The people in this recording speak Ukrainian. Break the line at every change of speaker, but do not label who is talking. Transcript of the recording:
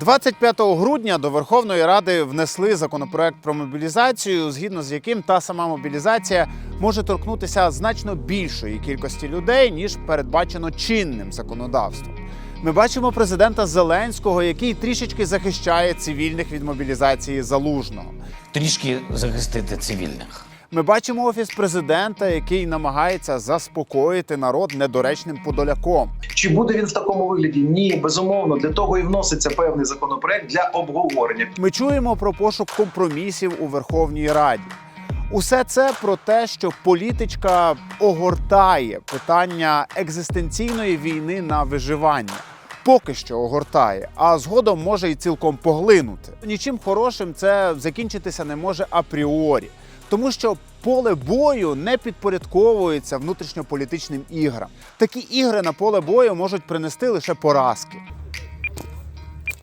25 грудня до Верховної Ради внесли законопроект про мобілізацію, згідно з яким та сама мобілізація може торкнутися значно більшої кількості людей ніж передбачено чинним законодавством. Ми бачимо президента Зеленського, який трішечки захищає цивільних від мобілізації залужного.
трішки захистити цивільних.
Ми бачимо офіс президента, який намагається заспокоїти народ недоречним подоляком.
Чи буде він в такому вигляді? Ні, безумовно. Для того і вноситься певний законопроект для обговорення.
Ми чуємо про пошук компромісів у Верховній Раді. Усе це про те, що політичка огортає питання екзистенційної війни на виживання. Поки що огортає, а згодом може і цілком поглинути. Нічим хорошим це закінчитися не може апріорі, тому що поле бою не підпорядковується внутрішньополітичним іграм. Такі ігри на поле бою можуть принести лише поразки.